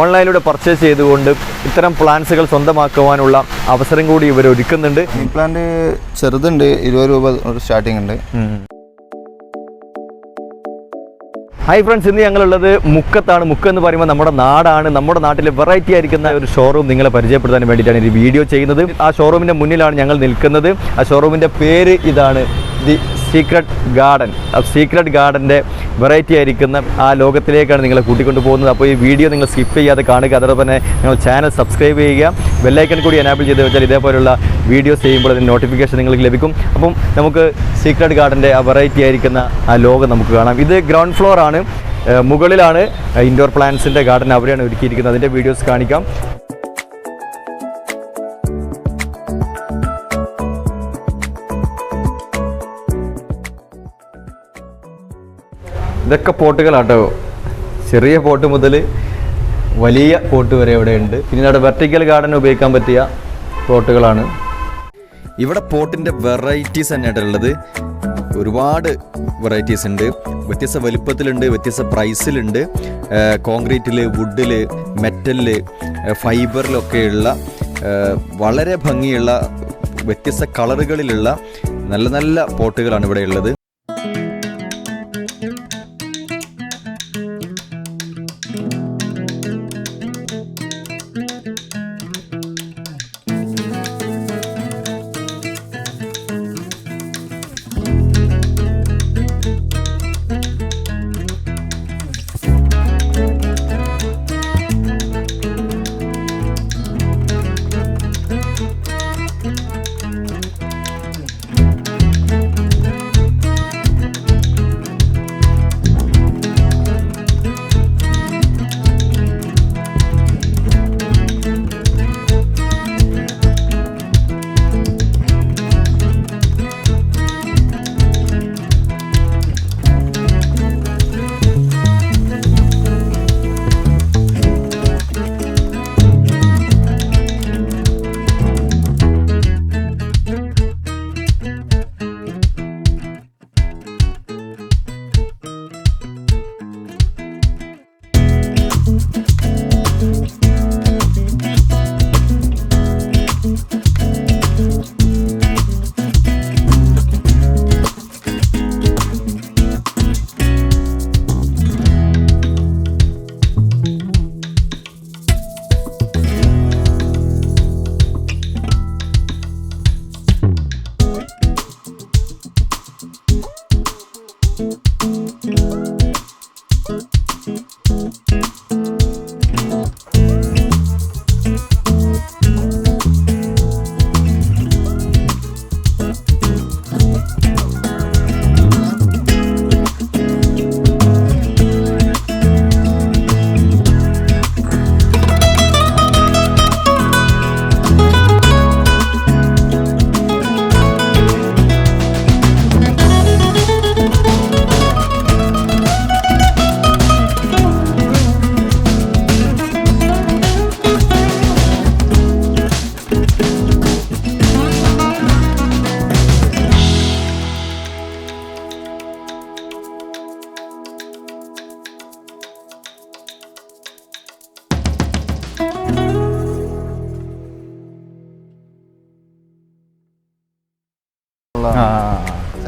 ഓൺലൈനിലൂടെ പർച്ചേസ് ചെയ്തുകൊണ്ട് ഇത്തരം പ്ലാൻസുകൾ സ്വന്തമാക്കുവാനുള്ള അവസരം കൂടി ഇവർ ഒരുക്കുന്നുണ്ട്. ഈ പ്ലാന്റ് ചെറുതുണ്ട് ഇരുപത് രൂപ ഒരു സ്റ്റാർട്ടിംഗ് ഉണ്ട്. ഹായ് ഫ്രണ്ട്സ് ഇന്ന് ഞങ്ങളുള്ളത് മുക്കത്താണ്. മുക്കം എന്ന് പറയുമ്പോൾ നമ്മുടെ നാടാണ്. നമ്മുടെ നാട്ടിലെ വെറൈറ്റി ആയിരിക്കുന്ന ഒരു ഷോറൂം നിങ്ങളെ പരിചയപ്പെടുത്താൻ വേണ്ടിയിട്ടാണ് ഈ വീഡിയോ ചെയ്യുന്നത്. ആ ഷോറൂമിന്റെ മുന്നിലാണ് ഞങ്ങൾ നിൽക്കുന്നത്. ആ ഷോറൂമിന്റെ പേര് ഇതാണ് ദി സീക്രട്ട് ഗാർഡൻ സീക്രട്ട് ഗാർഡന്റെ വെറൈറ്റി ആയിരിക്കുന്ന ആ ലോകത്തിലേക്കാണ് നിങ്ങളെ കൂട്ടിക്കൊണ്ട് പോകുന്നത്. അപ്പോൾ ഈ വീഡിയോ നിങ്ങൾ സ്കിപ്പ് ചെയ്യാതെ കാണുക. അതോടൊപ്പം തന്നെ നിങ്ങൾ ചാനൽ സബ്സ്ക്രൈബ് ചെയ്യുക. ബെല്ലൈക്കൺ കൂടി എനാബിൾ ചെയ്ത് വെച്ചാൽ ഇതേപോലുള്ള വീഡിയോസ് ചെയ്യുമ്പോൾ അതിന് നോട്ടിഫിക്കേഷൻ നിങ്ങൾക്ക് ലഭിക്കും. അപ്പം നമുക്ക് സീക്രട്ട് ഗാർഡന്റെ ആ വെറൈറ്റി ആയിരിക്കുന്ന ആ ലോകം നമുക്ക് കാണാം. ഇത് ഗ്രൗണ്ട് ഫ്ലോർ ആണ്. മുകളിലാണ് ഇൻഡോർ പ്ലാന്റ്സിന്റെ ഗാർഡൻ അവിടെയാണ് ഒരുക്കിയിരിക്കുന്നത്. അതിന്റെ വീഡിയോസ് കാണിക്കാം. ഇതൊക്കെ പോട്ടുകളാട്ടോ. ചെറിയ പോട്ട് മുതൽ വലിയ പോട്ട് വരെ ഇവിടെ ഉണ്ട്. പിന്നെ അവിടെ വെർട്ടിക്കൽ ഗാർഡൻ ഉപയോഗിക്കാൻ പറ്റിയ പോട്ടുകളാണ്. ഇവിടെ പോട്ടിന്റെ വെറൈറ്റീസ് തന്നെയാണ് ഉള്ളത് ഒരുപാട് വെറൈറ്റീസ് ഉണ്ട്. വ്യത്യസ്ത വലുപ്പത്തിലുണ്ട് വ്യത്യസ്ത പ്രൈസിലുണ്ട് കോൺക്രീറ്റിൽ വുഡിൽ മെറ്റലിൽ ഫൈബറിലൊക്കെയുള്ള വളരെ ഭംഗിയുള്ള വ്യത്യസ്ത കളറുകളിലുള്ള നല്ല നല്ല പോട്ടുകളാണ് ഇവിടെ ഉള്ളത്.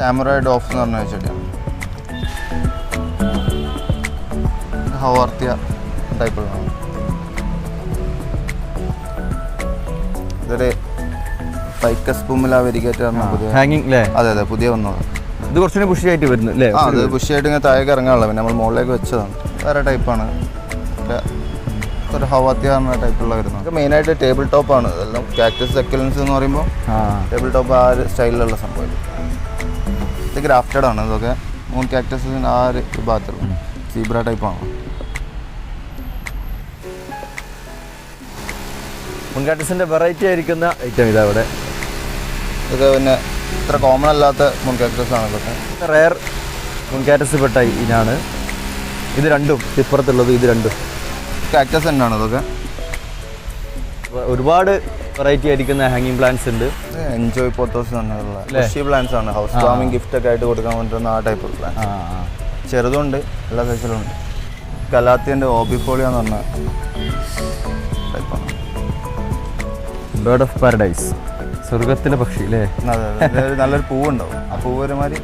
സാമുറായി ഓഫ് എന്ന് പറഞ്ഞ ചെടിയാണ് ഹവാർത്തിയ ടൈപ്പുള്ളതാണ് ഇതൊരു ഫൈക്കസ് പുമ്മില വെരിഗേറ്റ് പറഞ്ഞ പുതിയ ഹാങ്ങിങ് അല്ലേ അതെ അതെ പുതിയ വന്നത്. ഇത് കുറച്ചുകൂടി പുഷിയായിട്ട് വരുന്നു അല്ലേ ആ അത് പുഷിയായിട്ട് ഇങ്ങനെ താഴേക്ക് ഇറങ്ങാനുള്ള പിന്നെ നമ്മൾ മുകളിലേക്ക് വെച്ചതാണ്. വേറെ ടൈപ്പാണ് ഒരു ഹവാത്തിയ പറഞ്ഞ ടൈപ്പുള്ള വരുന്നത്. മെയിനായിട്ട് ടേബിൾ ടോപ്പാണ് ഇതെല്ലാം കാക്ടസ് സെക്കലൻസ് എന്ന് പറയുമ്പോൾ ടേബിൾ ടോപ്പ് ആ ഒരു സ്റ്റൈലിലുള്ള സംഭവം ഇത് ഗ്രാഫ്റ്റഡ് ആണ്. ഇതൊക്കെ മൂൺ കാക്ടസ് ആ ഒരു വിഭാഗത്തിലുള്ള സീബ്ര ആണ്. മുൻകാട്ടസിന്റെ വെറൈറ്റി ആയിരിക്കുന്ന ഐറ്റം ഇതാ ഇവിടെ. ഇതൊക്കെ പിന്നെ ഇത്ര കോമൺ അല്ലാത്ത മൂൺ കാക്ടസ് ആണ് ഇതൊക്കെ. റയർ മുൻകാറ്റസ് പെട്ട ഇനാണ്. ഇത് രണ്ടും ഇപ്പുറത്തുള്ളത് ഇത് രണ്ടും. കാക്ടസ് തന്നെയാണ് ഇതൊക്കെ. ഒരുപാട് വെറൈറ്റി ആയിരിക്കുന്ന ഹാങ്ങിങ് പ്ലാന്റ്സ് ഉണ്ട്. എൻജോയ് പോത്തോസ് പ്ലാന്റ്സ് ആണ് ഹൗസ് വാമിംഗ് ഗിഫ്റ്റ് ഒക്കെ ആയിട്ട് കൊടുക്കാൻ പറ്റുന്ന ആ ടൈപ്പ് ആ. ചെറുതുണ്ട് എല്ലാ സൈസിലും ഉണ്ട്. കലാത്തിന്റെ ഓബിഫോളിയ എന്ന് പറഞ്ഞ ടൈപ്പാണ് ബേർഡ് ഓഫ് പാരഡൈസ് സ്വർഗത്തിലെ പക്ഷി അല്ലേ? നല്ലൊരു പൂവുണ്ടാവും. ആ പൂവ് ഒരുമാതിരി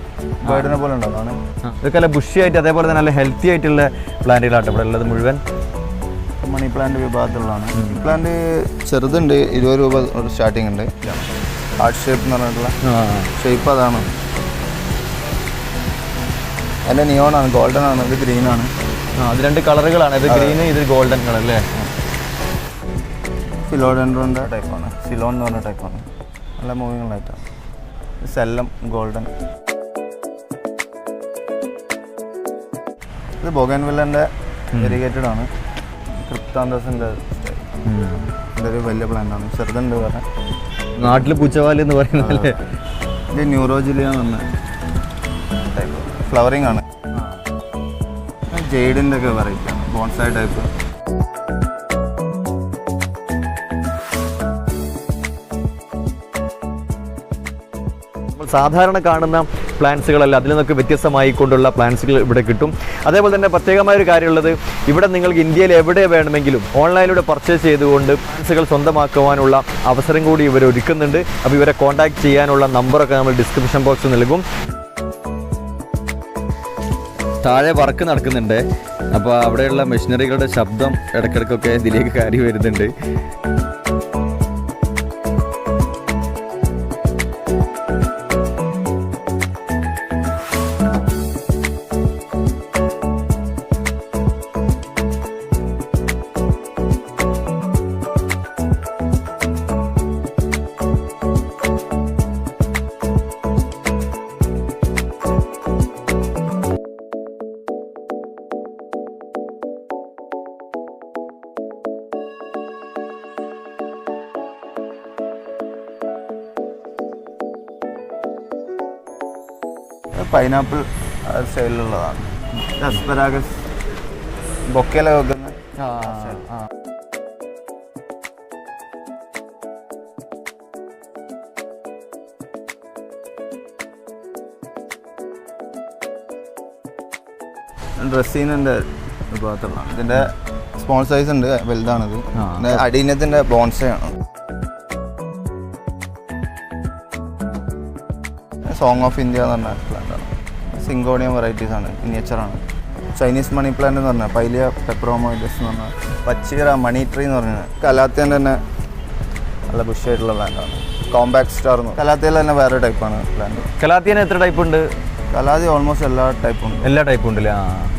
ബേർഡിനെ പോലെ ഉണ്ടാവും. ഇതൊക്കെ നല്ല ബുഷി ആയിട്ട് അതേപോലെ തന്നെ നല്ല ഹെൽത്തി ആയിട്ടുള്ള പ്ലാന്റുകളാട്ടോ ഇവിടെ ഉള്ളത് മുഴുവൻ. മണി പ്ലാന്റ് വിഭാഗത്തിലുള്ളതാണ്. ഈ പ്ലാന്റ് ചെറുതുണ്ട് ഇരുപത് രൂപ സ്റ്റാർട്ടിംഗ് ഉണ്ട്. ഹാർട്ട് ഷേപ്പ് എന്ന് പറഞ്ഞിട്ടുള്ള ഷേപ്പ് അതാണ്. എന്റെ നിയോണാണ് ഗോൾഡൻ ആണ് ഇത് ഗ്രീൻ ആണ്. ആ അത് രണ്ട് കളറുകളാണ്. ഇത് ഗ്രീൻ ഇത് ഗോൾഡൻ കളർ അല്ലേ? ഫിലോഡൻഡ്രോന്റെ ടൈപ്പാണ് സിലോൺ എന്ന് പറഞ്ഞ ടൈപ്പാണ് നല്ല മൂവിങ് ലൈറ്റാണ് സെല്ലം ഗോൾഡൻ ഇത് ബൊഗൻവില്ലന്റെ വെരിഗേറ്റഡ് ആണ്. ക്രിപ്താന്തസിന്റെ ഇതിന്റെ ഒരു വലിയ പ്ലാന്റാണ് ആണ്. ചെറുതുണ്ട് വേറെ. നാട്ടിൽ പൂച്ചവാലി എന്ന് പറയുന്നതല്ലേ ഇത് ന്യൂറോജിലിയ എന്ന് പറഞ്ഞ ടൈപ്പ് ഫ്ലവറിങ് ആണ്. ജെയ്ഡിന്റെ ഒക്കെ വെറൈറ്റി ആണ്. ബോൺസായി ടൈപ്പ് സാധാരണ കാണുന്ന പ്ലാൻസുകളല്ല അതിൽ നിന്നൊക്കെ വ്യത്യസ്തമായി കൊണ്ടുള്ള പ്ലാൻസുകൾ ഇവിടെ കിട്ടും. അതേപോലെ തന്നെ പ്രത്യേകമായ ഒരു കാര്യമുള്ളത് ഇവിടെ നിങ്ങൾക്ക് ഇന്ത്യയിൽ എവിടെ വേണമെങ്കിലും ഓൺലൈനിലൂടെ പർച്ചേസ് ചെയ്തുകൊണ്ട് പ്ലാൻസുകൾ സ്വന്തമാക്കുവാനുള്ള അവസരം കൂടി ഇവർ ഒരുക്കുന്നുണ്ട്. അപ്പോൾ ഇവരെ കോൺടാക്ട് ചെയ്യാനുള്ള നമ്പറൊക്കെ നമ്മൾ ഡിസ്ക്രിപ്ഷൻ ബോക്സിൽ നൽകും. താഴെ വർക്ക് നടക്കുന്നുണ്ട്. അപ്പോൾ അവിടെയുള്ള മെഷീനറികളുടെ ശബ്ദം ഇടയ്ക്കിടയ്ക്കൊക്കെ ഇതിലേക്ക് കയറി വരുന്നുണ്ട്. പൈനാപ്പിൾ സ്റ്റൈലിലുള്ളതാണ് അസ്പരാഗസ് ബൊക്കയിലൊക്കെ വെക്കുന്ന ഡ്രസ്സീനിന്റെ വിഭാഗത്തിലുള്ളതാണ് ഇതിന്റെ സ്മോൾ സൈസ് ഉണ്ട് വലുതാണിത്. അടീനത്തിന്റെ ബോൺസേ ആണ്. സോങ് ഓഫ് ഇന്ത്യ എന്ന് പറഞ്ഞ സിങ്കോണിയം വെറൈറ്റീസ് ആണ്. മിനിയേച്ചറാണ് ചൈനീസ് മണി പ്ലാന്റ് എന്ന് പറഞ്ഞാൽ പൈലിയ പെപ്രോമോയിഡസ് എന്ന് പറഞ്ഞാൽ പച്ചീറ മണി ട്രീ എന്ന് പറഞ്ഞാൽ കലാത്തേന്റെ തന്നെ നല്ല ബുഷായിട്ടുള്ള പ്ലാന്റ് ആണ്. കോമ്പാക്ട് സ്റ്റാർ എന്ന്. കലാത്തിയിൽ തന്നെ വേറെ ടൈപ്പാണ് പ്ലാന്റ് കലാത്തിയന് എത്ര ടൈപ്പ് ഉണ്ട്? കലാതി ഓൾമോസ്റ്റ് എല്ലാ ടൈപ്പും ഉണ്ട്. എല്ലാ ടൈപ്പും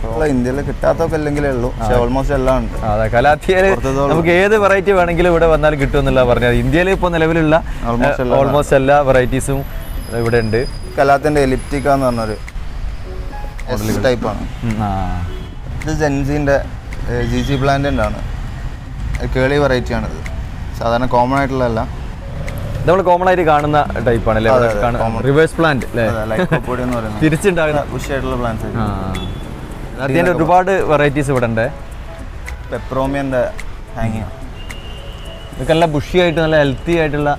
ഇപ്പോൾ ഇന്ത്യയിൽ കിട്ടാത്തൊക്കെ അല്ലെങ്കിലേ ഉള്ളൂ. പക്ഷേ ഓൾമോസ്റ്റ് എല്ലാം ഉണ്ട്. അതെ. കലാത്തിയെ നമുക്ക് ഏത് വെറൈറ്റി വേണമെങ്കിലും ഇവിടെ വന്നാൽ കിട്ടുമെന്നുള്ള പറഞ്ഞത് ഇന്ത്യയിൽ ഇപ്പോൾ നിലവിലുള്ള ഓൾമോസ്റ്റ് എല്ലാ വെറൈറ്റീസും ഇവിടെ ഉണ്ട്. കലാത്തിന്റെ എലിപ്റ്റിക്ക എന്ന് പറഞ്ഞൊരു ടൈപ്പാണ് ഇത് ജെൻസിന്റെ ജി ജി പ്ലാന്റിന്റെ ആണ് കേളി വെറൈറ്റി ആണിത് സാധാരണ കോമൺ ആയിട്ടുള്ളതല്ല. നമ്മൾ കോമൺ ആയിട്ട് കാണുന്ന ടൈപ്പ് ആണ് അല്ലേ റിവേഴ്സ് പ്ലാന്റ് തിരിച്ചുണ്ടാകുന്ന ബുഷായിട്ടുള്ള പ്ലാന്റ്സ് ആ. അതിന്റെ ഒരുപാട് വെറൈറ്റീസ് ഇവിടെ ഉണ്ട് പെപ്രോമിയന്റെ ഹാങ്ങിങ് ഇതൊക്കെ നല്ല ബുഷി ആയിട്ട് നല്ല ഹെൽത്തി ആയിട്ടുള്ള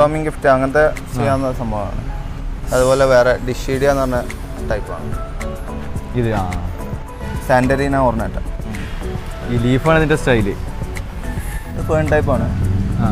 വാമിംഗ് ഗിഫ്റ്റ് അങ്ങനത്തെ ചെയ്യാവുന്ന സംഭവമാണ്. അതുപോലെ വേറെ ഡിഷീഡിയ എന്ന് പറഞ്ഞ ടൈപ്പാണ് ഇത് ആ. സാൻഡരീന ഓർണേറ്റ ഈ ലീഫാണ് ഇതിന്റെ സ്റ്റൈൽ ഫേൺ ടൈപ്പാണ് ആ.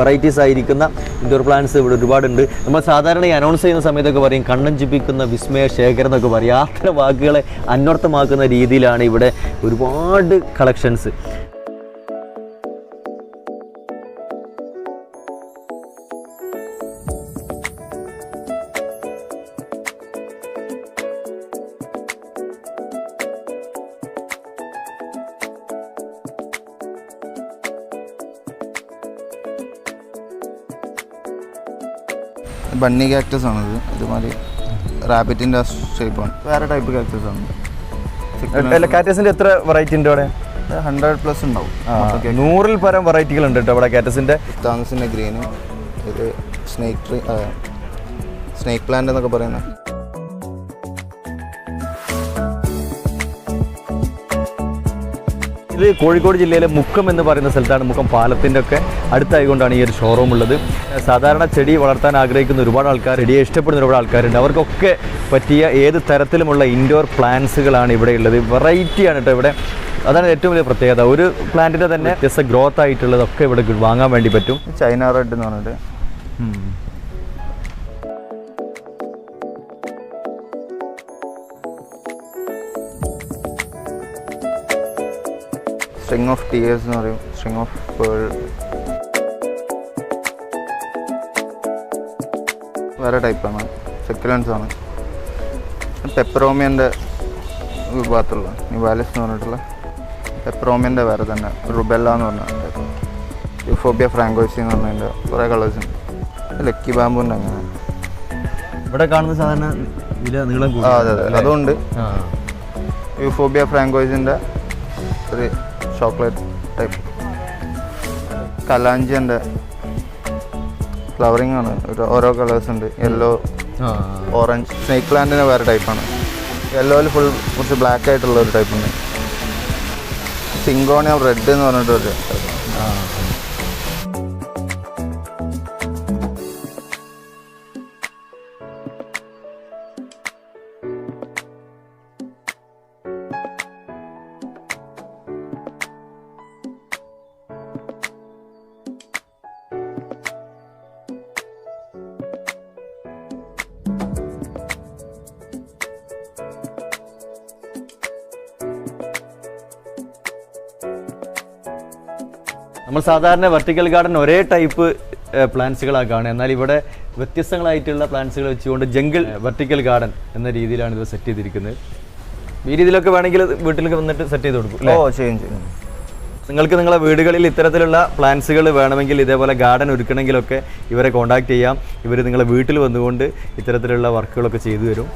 വെറൈറ്റീസ് ആയിരിക്കുന്ന ഇൻഡോർ പ്ലാന്റ്സ് ഇവിടെ ഒരുപാടുണ്ട്. നമ്മൾ സാധാരണ അനൗൺസ് ചെയ്യുന്ന സമയത്തൊക്കെ പറയും കണ്ണഞ്ചിപ്പിക്കുന്ന വിസ്മയ ശേഖരം എന്നൊക്കെ പറയും. അത്തരം വാക്കുകളെ അന്വർത്ഥമാക്കുന്ന രീതിയിലാണ് ഇവിടെ ഒരുപാട് കളക്ഷൻസ് ബണ്ണി കാക്ടസ് ഇത് ഇതുമാതിരി റാബിറ്റിന്റെ ഷേപ്പാണ് വേറെ ടൈപ്പ് കാക്ടസ് ആണ്. അല്ല എത്ര വെറൈറ്റി ഉണ്ട് അവിടെ? ഹൺഡ്രഡ് പ്ലസ് ഉണ്ടാവും. നൂറിൽ പരം വെറൈറ്റികൾ ഉണ്ട് കേട്ടോ അവിടെ കാറ്റസിന്റെ താമസിന്റെ ഗ്രീനും ഇത് സ്നേക്ക് ട്രീ സ്നേക്ക് പ്ലാന്റ് എന്നൊക്കെ പറയുന്നത് ഇത് കോഴിക്കോട് ജില്ലയിലെ മുക്കം എന്ന് പറയുന്ന സ്ഥലത്താണ് മുക്കം പാലത്തിന്റെ ഒക്കെ അടുത്തായതുകൊണ്ടാണ് ഈ ഒരു ഷോറൂം ഉള്ളത്. സാധാരണ ചെടി വളർത്താൻ ആഗ്രഹിക്കുന്ന ഒരുപാട് ആൾക്കാർ ചെടിയെ ഇഷ്ടപ്പെടുന്ന ഒരുപാട് ആൾക്കാരുണ്ട്. അവർക്കൊക്കെ പറ്റിയ ഏത് തരത്തിലുമുള്ള ഇൻഡോർ പ്ലാന്റ്സുകളാണ് ഇവിടെ ഉള്ളത്. വെറൈറ്റിയാണ് കേട്ടോ ഇവിടെ. അതാണ് ഏറ്റവും വലിയ പ്രത്യേകത. ഒരു പ്ലാന്റിന്റെ തന്നെ വ്യത്യസ്ത ഗ്രോത്ത് ആയിട്ടുള്ളതൊക്കെ ഇവിടെ വാങ്ങാൻ വേണ്ടി പറ്റും. ചൈന റെഡ് എന്ന് പറഞ്ഞിട്ട്. സ്ട്രിങ് ഓഫ് ടീയേഴ്സ് എന്ന് പറയും. സ്ട്രിങ് ഓഫ് പേൾ വേറെ ടൈപ്പാണ് സെക്കുലൻസ് ആണ്. പെപ്പറോമിയന്റെ വിഭാഗത്തുള്ള നിവാലിസ് എന്ന് പറഞ്ഞിട്ടുള്ള പെപ്പറോമിയന്റെ വേറെ തന്നെ റുബെല്ല എന്ന് പറഞ്ഞിട്ടുണ്ട് യുഫോബിയ ഫ്രാങ്കോസി എന്ന് പറഞ്ഞതിന്റെ കുറേ കളേഴ്സ് ഉണ്ട്. ലക്കി ബാമ്പുണ്ട് അങ്ങനെ ഇവിടെ കാണുന്ന സാധാരണ വില നീളം അതെ അതെ. അതുകൊണ്ട് യൂഫോബിയ ഫ്രാങ്കോയിസിന്റെ ഒരു ചോക്ലേറ്റ് ടൈപ്പ് കലാഞ്ചിന്റെ ഫ്ലവറിങ് ആണ്. ഒരു- ഓരോ കളേഴ്സ് ഉണ്ട്. യെല്ലോ ഓറഞ്ച് സ്നേക്ക് പ്ലാന്റിന് വേറെ ടൈപ്പാണ് യെല്ലോയിൽ ഫുൾ കുറച്ച് ബ്ലാക്ക് ആയിട്ടുള്ള ഒരു ടൈപ്പ് ഉണ്ട്. സിങ്കോണിയം റെഡ് എന്ന് പറഞ്ഞിട്ടൊരു type. നമ്മൾ സാധാരണ വെർട്ടിക്കൽ ഗാർഡൻ ഒരേ ടൈപ്പ് പ്ലാന്റ്സുകളാണ് കാണുക എന്നാൽ ഇവിടെ വ്യത്യസ്തങ്ങളായിട്ടുള്ള പ്ലാന്റ്സുകൾ വെച്ചുകൊണ്ട് ജംഗിൾ വെർട്ടിക്കൽ ഗാർഡൻ എന്ന രീതിയിലാണ് ഇത് സെറ്റ് ചെയ്തിരിക്കുന്നത്. ഈ രീതിയിലൊക്കെ വേണമെങ്കിൽ വീട്ടിലേക്ക് വന്നിട്ട് സെറ്റ് ചെയ്ത് കൊടുക്കും ഓ ചെയ്യും ചെയ്യും. നിങ്ങൾക്ക് നിങ്ങളെ വീടുകളിൽ ഇത്തരത്തിലുള്ള പ്ലാന്റ്സുകൾ വേണമെങ്കിൽ ഇതേപോലെ ഗാർഡൻ ഒരുക്കണമെങ്കിലൊക്കെ ഇവരെ കോൺടാക്ട് ചെയ്യാം. ഇവർ നിങ്ങളെ വീട്ടിൽ വന്നുകൊണ്ട് ഇത്തരത്തിലുള്ള വർക്കുകളൊക്കെ ചെയ്തു തരും.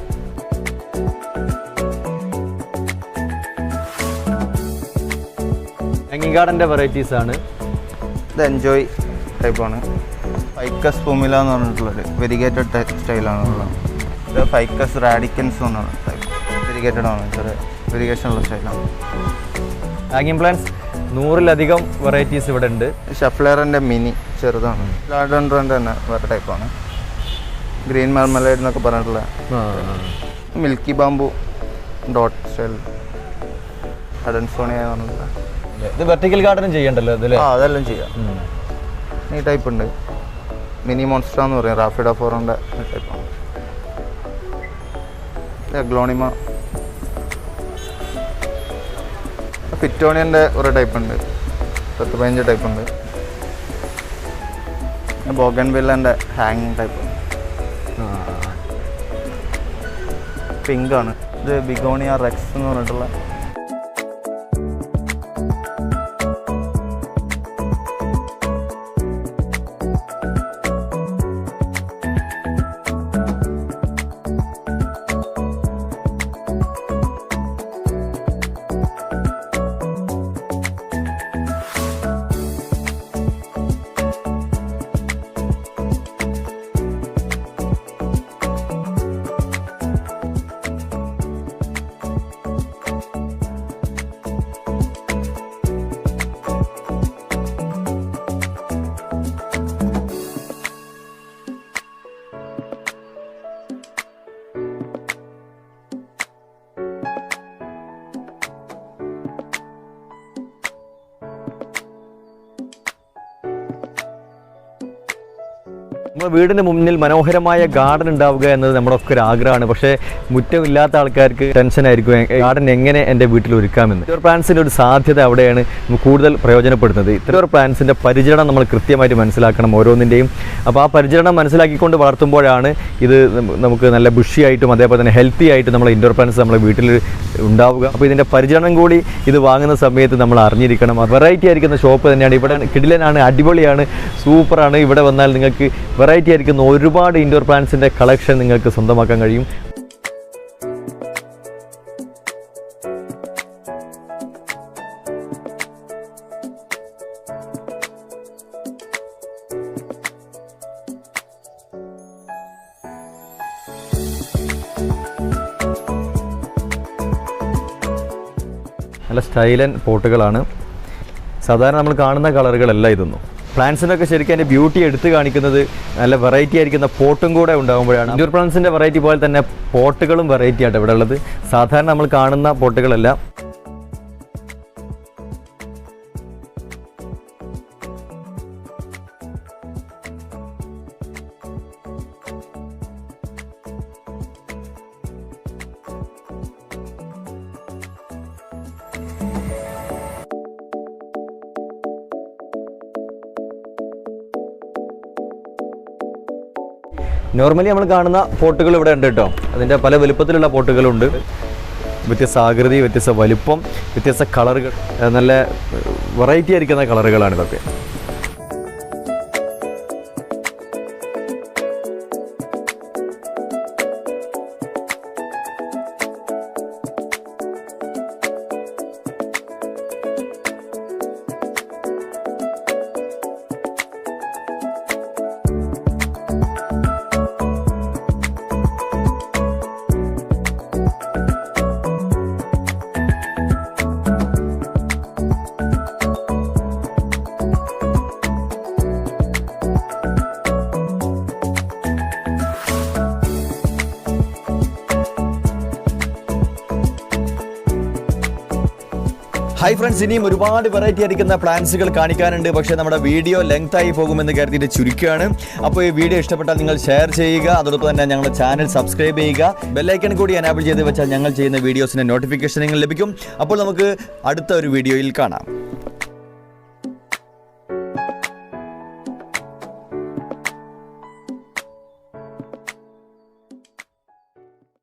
ഹാങ്ങിങ് ഗാർഡന്റെ വെറൈറ്റീസ് ആണ്. ഇത് എൻജോയ് ടൈപ്പാണ് ഫൈക്കസ് പൂമില എന്ന് പറഞ്ഞിട്ടുള്ളത് വെരിഗേറ്റഡ് സ്റ്റൈലാണ് ഉള്ളത്. ഇത് ഫൈക്കസ് റാഡിക്കൻസ് എന്ന് പറഞ്ഞ ടൈപ്പ് വെരിഗേറ്റഡ് ആണ്. ചെറിയ വെരിഗേഷൻ ഉള്ള സ്റ്റൈലാണ് ഹാങ്ങിങ് പ്ലാന്റ്സ് നൂറിലധികം വെറൈറ്റീസ് ഇവിടെ ഉണ്ട്. ഷഫ്ലറിന്റെ മിനി ചെറുതാണ്. ലാഡൻഡ്രന്റെ തന്നെ വേറെ ടൈപ്പാണ് ഗ്രീൻ മർമലൈഡ് എന്നൊക്കെ പറഞ്ഞിട്ടുള്ള milky bamboo dot style adansonia പറഞ്ഞിട്ടുള്ള ഇത് വെർട്ടിക്കൽ ഗാർഡനും ചെയ്യണ്ടല്ലോ ഇതില്ലേ ആ അതെല്ലാം ചെയ്യാം. ഈ ടൈപ്പ് ഉണ്ട്. മിനി മോൺസ്റ്റർ എന്ന് പറയും റാഫിഡ ഫോറിന്റെ ടൈപ്പാണ് ഗ്ലോണിമ ഫിറ്റോണിയന്റെ ഒരു ടൈപ്പ് ഉണ്ട് പത്ത് പതിനഞ്ച് ടൈപ്പ് ഉണ്ട്. ബോഗൻ വില്ലന്റെ ഹാങ്ങിങ് ടൈപ്പ് പിങ്ക് ആണ്. ഇത് ബിഗോണിയ റെക്സ് എന്ന് പറഞ്ഞിട്ടുള്ള നമ്മുടെ വീടിന് മുന്നിൽ മനോഹരമായ ഗാർഡൻ ഉണ്ടാവുക എന്നത് നമ്മുടെ ഒക്കെ ഒരു ആഗ്രഹമാണ്. പക്ഷേ മുറ്റമില്ലാത്ത ആൾക്കാർക്ക് ടെൻഷൻ ആയിരിക്കും. ഗാർഡൻ എങ്ങനെ എന്റെ വീട്ടിൽ ഒരുക്കാമെന്ന്. ഇത്തരം പ്ലാന്റ്സിന്റെ ഒരു സാധ്യത അവിടെയാണ് കൂടുതൽ പ്രയോജനപ്പെടുന്നത്. ഇത്തരം പ്ലാന്റ്സിന്റെ പരിചരണം നമ്മൾ കൃത്യമായിട്ട് മനസ്സിലാക്കണം ഓരോന്നിന്റെയും. അപ്പോൾ ആ പരിചരണം മനസ്സിലാക്കിക്കൊണ്ട് വളർത്തുമ്പോഴാണ് ഇത് നമുക്ക് നല്ല ബുഷിയായിട്ടും അതേപോലെ തന്നെ ഹെൽത്തി ആയിട്ട് നമ്മൾ ഇൻഡോർ പ്ലാൻസ് നമ്മുടെ വീട്ടിൽ ഉണ്ടാവുക. അപ്പോൾ ഇതിന്റെ പരിചരണം കൂടി ഇത് വാങ്ങുന്ന സമയത്ത് നമ്മൾ അറിഞ്ഞിരിക്കണം. വെറൈറ്റി ആയിരിക്കുന്ന ഷോപ്പ് തന്നെയാണ്. ഇവിടെ കിടിലനാണ് അടിപൊളിയാണ് സൂപ്പറാണ് ഇവിടെ വന്നാൽ നിങ്ങൾക്ക് വെറൈറ്റി വെറൈറ്റി ആയിരിക്കുന്ന ഒരുപാട് ഇൻഡോർ പ്ലാന്റ്സിന്റെ കളക്ഷൻ നിങ്ങൾക്ക് സ്വന്തമാക്കാൻ കഴിയും. നല്ല സ്റ്റൈലൻ പോട്ടുകളാണ്. സാധാരണ നമ്മൾ കാണുന്ന കളറുകളല്ല ഇതൊന്നും. പ്ലാന്റ്സിനൊക്കെ ശരിക്കും അതിന്റെ ബ്യൂട്ടി എടുത്തു കാണിക്കുന്നത് നല്ല വെറൈറ്റി ആയിരിക്കുന്ന പോട്ടും കൂടെ ഉണ്ടാകുമ്പോഴാണ് ഇൻഡോർ പ്ലാന്റ്സിന്റെ വെറൈറ്റി പോലെ തന്നെ പോട്ടുകളും വെറൈറ്റി ആയിട്ട് ഇവിടെ ഉള്ളത്. സാധാരണ നമ്മൾ കാണുന്ന പോട്ടുകളല്ല നോർമലി നമ്മൾ കാണുന്ന പോട്ടുകൾ ഇവിടെ ഉണ്ട് കേട്ടോ. അതിന്റെ പല വലുപ്പത്തിലുള്ള പോട്ടുകളുണ്ട്. വ്യത്യസ്ത ആകൃതി വ്യത്യസ്ത വലുപ്പം വ്യത്യസ്ത കളറുകൾ നല്ല വെറൈറ്റി ആയിരിക്കുന്ന കളറുകളാണ് ഇതൊക്കെ. ഹായ് ഫ്രണ്ട്സ് ഇനിയും ഒരുപാട് വെറൈറ്റി അടിക്കുന്ന പ്ലാൻസുകൾ കാണിക്കാനുണ്ട്. പക്ഷേ നമ്മുടെ വീഡിയോ ലെങ്ത് ആയി പോകുമെന്ന് കരുതിയിട്ട് ചുരുക്കുകയാണ്. അപ്പോൾ ഈ വീഡിയോ ഇഷ്ടപ്പെട്ടാൽ നിങ്ങൾ ഷെയർ ചെയ്യുക. അതോടൊപ്പം തന്നെ ഞങ്ങളുടെ ചാനൽ സബ്സ്ക്രൈബ് ചെയ്യുക. ബെല്ലൈക്കൺ കൂടി എനാബിൾ ചെയ്ത് വെച്ചാൽ ഞങ്ങൾ ചെയ്യുന്ന വീഡിയോസിന്റെ നോട്ടിഫിക്കേഷൻ നിങ്ങൾ ലഭിക്കും. അപ്പോൾ നമുക്ക് അടുത്ത ഒരു വീഡിയോയിൽ കാണാം.